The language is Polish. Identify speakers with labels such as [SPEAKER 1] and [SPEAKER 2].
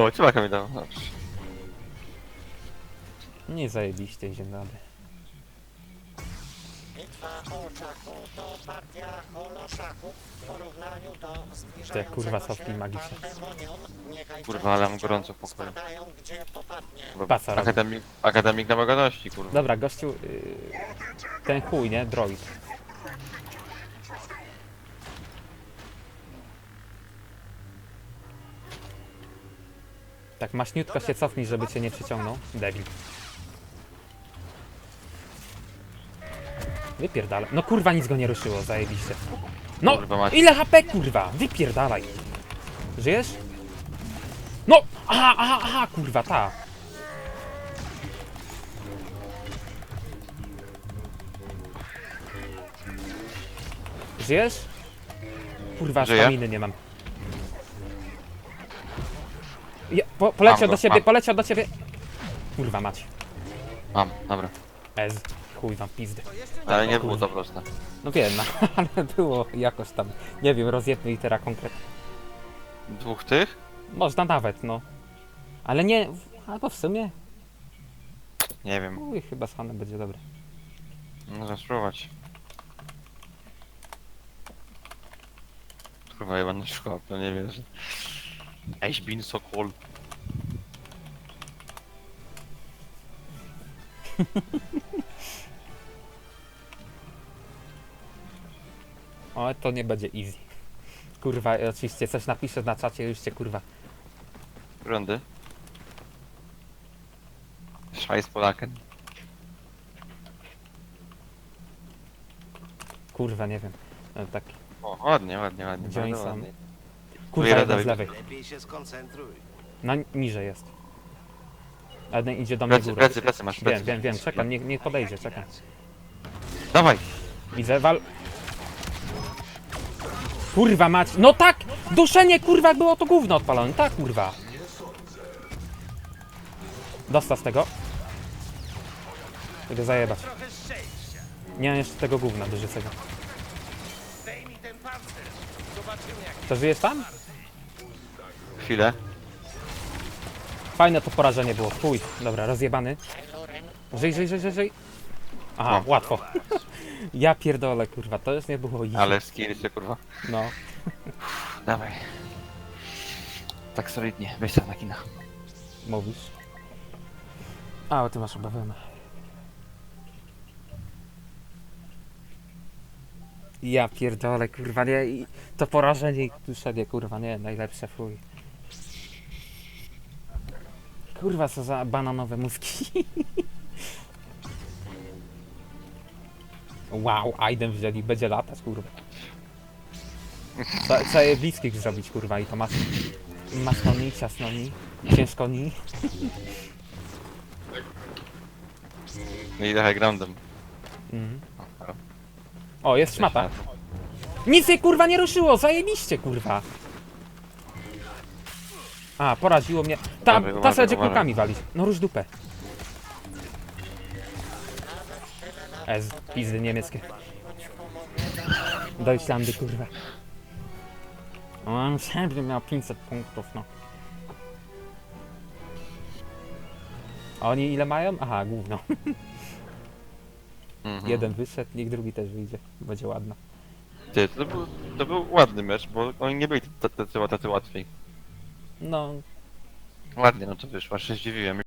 [SPEAKER 1] O, ciebaka mi dał. Dobrze.
[SPEAKER 2] Nie zajebiście idzie dalej. Te kurwa softki magiczne.
[SPEAKER 1] Kurwa, ale mam gorąco w pokoju. Bo
[SPEAKER 2] Pasa robi.
[SPEAKER 1] Akademik, akademik na łagodności, kurwa.
[SPEAKER 2] Dobra, gościu, yy, ten chuj, nie? Droid. Tak maśniutko się cofnij, żeby cię nie przyciągnął. Debil. Wypierdalaj. No kurwa, nic go nie ruszyło, zajebiście. No,
[SPEAKER 1] Kurwa mać.
[SPEAKER 2] ile HP kurwa? Wypierdalaj. Żyjesz? No, aha, aha, aha, kurwa, ta. Żyjesz? Kurwa,
[SPEAKER 1] Żyję.
[SPEAKER 2] staminy nie mam. Ja, po, poleciał
[SPEAKER 1] Mam go,
[SPEAKER 2] do ciebie,
[SPEAKER 1] mam.
[SPEAKER 2] poleciał do ciebie. Kurwa mać.
[SPEAKER 1] Mam, dobra.
[SPEAKER 2] Ez. Chuj wam pizdy.
[SPEAKER 1] Ale nie było to proste.
[SPEAKER 2] No wiem, no, ale było jakoś tam. Nie wiem, rozjedmy litera konkret.
[SPEAKER 1] Dwóch tych?
[SPEAKER 2] Można nawet, no. Ale nie. Albo w sumie.
[SPEAKER 1] Nie wiem.
[SPEAKER 2] Uj, chyba z Hanem będzie dobre.
[SPEAKER 1] Można spróbować. Kurwa, ja będę szkoła, to nie wiesz. Eś bin sokol.
[SPEAKER 2] O, to nie będzie easy. Kurwa, oczywiście coś napiszę na czacie, już cię kurwa.
[SPEAKER 1] Rundy. Szajs Polaken.
[SPEAKER 2] Kurwa, nie wiem. E, Tak.
[SPEAKER 1] O, ładnie, ładnie, ładnie. Bardzo
[SPEAKER 2] są?
[SPEAKER 1] ładnie.
[SPEAKER 2] Kurwa, jeden z lewej.
[SPEAKER 3] Lepiej się skoncentruj.
[SPEAKER 2] Na niżej jest. Jeden idzie do mnie
[SPEAKER 1] Plecy,
[SPEAKER 2] górą.
[SPEAKER 1] plecy, plecy, masz plecy.
[SPEAKER 2] Wiem, wiem, wiem, czekam, nie, nie podejdzie, czekam.
[SPEAKER 1] Dawaj!
[SPEAKER 2] Widzę, wal... Kurwa mać, no tak! Duszenie, kurwa, jak było to gówno odpalone, tak, kurwa. Dostał z tego. Tego zajebać. Nie mam jeszcze tego gówna dorzucenia. To żyjesz tam?
[SPEAKER 1] Chwilę.
[SPEAKER 2] Fajne to porażenie było, chuj. Dobra, rozjebany. Żyj, żyj, żyj, żyj, żyj. Aha,
[SPEAKER 1] O.
[SPEAKER 2] łatwo. ja pierdolę, kurwa, to już nie było easy.
[SPEAKER 1] Ale skillsy, kurwa.
[SPEAKER 2] No.
[SPEAKER 1] Dawaj. Tak solidnie, weź tam na kina.
[SPEAKER 2] Mówisz? A, o ty masz obawę. Ja pierdolę, kurwa, nie, i to porażenie i duszenie, kurwa, nie, najlepsze, fuj. Kurwa, co za bananowe mózgi. wow, Aiden wzięli, będzie latać, kurwa. Trzeba trzeba je bliskich zrobić, kurwa, i to mas... Masnoni, ciasnoni, ciężkoni.
[SPEAKER 1] No i high groundem.
[SPEAKER 2] Mhm. O, jest szmata. Nic jej kurwa nie ruszyło, zajebiście kurwa. A, poraziło mnie. Ta,
[SPEAKER 1] Uważaj,
[SPEAKER 2] ta
[SPEAKER 1] uważaj,
[SPEAKER 2] będzie
[SPEAKER 1] uważaj.
[SPEAKER 2] kulkami walić. No rusz dupę. Ez, pizdy niemieckie. Deutschlandy kurwa. On żeby miał 500 punktów, no. A oni ile mają? Aha, gówno.
[SPEAKER 1] Mhm.
[SPEAKER 2] Jeden wyszedł, niech drugi też wyjdzie. Będzie ładno.
[SPEAKER 1] Ty, to był, to był ładny mecz, bo oni nie byli tacy, tacy, tacy łatwiej.
[SPEAKER 2] No,
[SPEAKER 1] Ładnie, no to wyszło, aż się zdziwiłem.